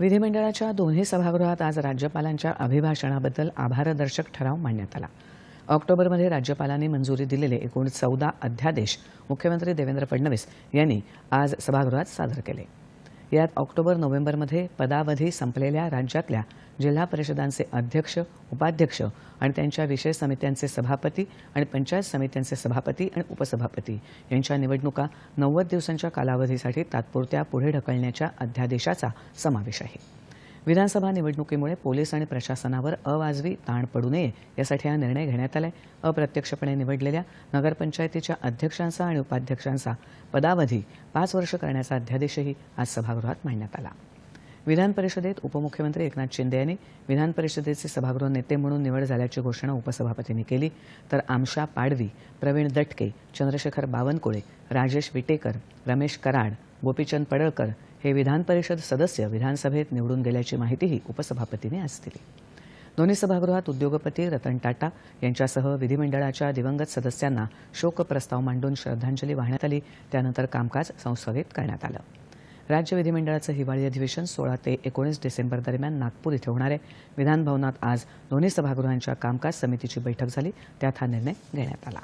विधिमंडळाच्या दोन्ही सभागृहात आज राज्यपालांच्या अभिभाषणाबद्दल आभारदर्शक ठराव मांडण्यात आला. ऑक्टोबरमध्ये राज्यपालांनी मंजुरी दिलेले एकूण चौदा अध्यादेश मुख्यमंत्री देवेंद्र फडणवीस यांनी आज सभागृहात सादर केले. यात ऑक्टोबर नोव्हेंबरमध्ये पदावधी संपलेल्या राज्यातल्या जिल्हा परिषदांचे अध्यक्ष उपाध्यक्ष आणि त्यांच्या विषय समित्यांचे सभापती आणि पंचायत समित्यांचे सभापती आणि उपसभापती यांच्या निवडणुका नव्वद दिवसांच्या कालावधीसाठी तात्पुरत्या पुढे ढकलण्याच्या अध्यादेशाचा समावेश आहे. विधानसभा निवडणुकीमुळे पोलीस आणि प्रशासनावर अवाजवी ताण पडू नये यासाठी हा निर्णय घेण्यात आलाय. अप्रत्यक्षपणे निवडलेल्या नगरपंचायतीच्या अध्यक्षांचा आणि उपाध्यक्षांचा पदावधी पाच वर्ष करण्याचा अध्यादेशही आज सभागृहात मांडण्यात आला. विधान परिषदेत उपमुख्यमंत्री एकनाथ शिंदे यांनी विधान परिषदेचे सभागृह नेते म्हणून निवड झाल्याची घोषणा उपसभापतींनी केली. तर आमशा पाडवी प्रवीण दटके चंद्रशेखर बावनकुळे राजेश विटेकर रमेश कराड गोपीचंद पडळकर हे विधान परिषद सदस्य विधानसभेत निवडून गेल्याची माहितीही उपसभापतींनी आज दिली. दोन्ही सभागृहात उद्योगपती रतन टाटा यांच्यासह विधिमंडळाच्या दिवंगत सदस्यांना शोक प्रस्ताव मांडून श्रद्धांजली वाहण्यात आली. त्यानंतर कामकाज संस्थगित करण्यात आलं. राज्य विधिमंडळाचं हिवाळी अधिवेशन सोळा ते एकोणीस डिसेंबर दरम्यान नागपूर इथं होणार आहे. विधानभवनात आज दोन्ही सभागृहांच्या कामकाज समितीची बैठक झाली. त्यात हा निर्णय घेण्यात आला.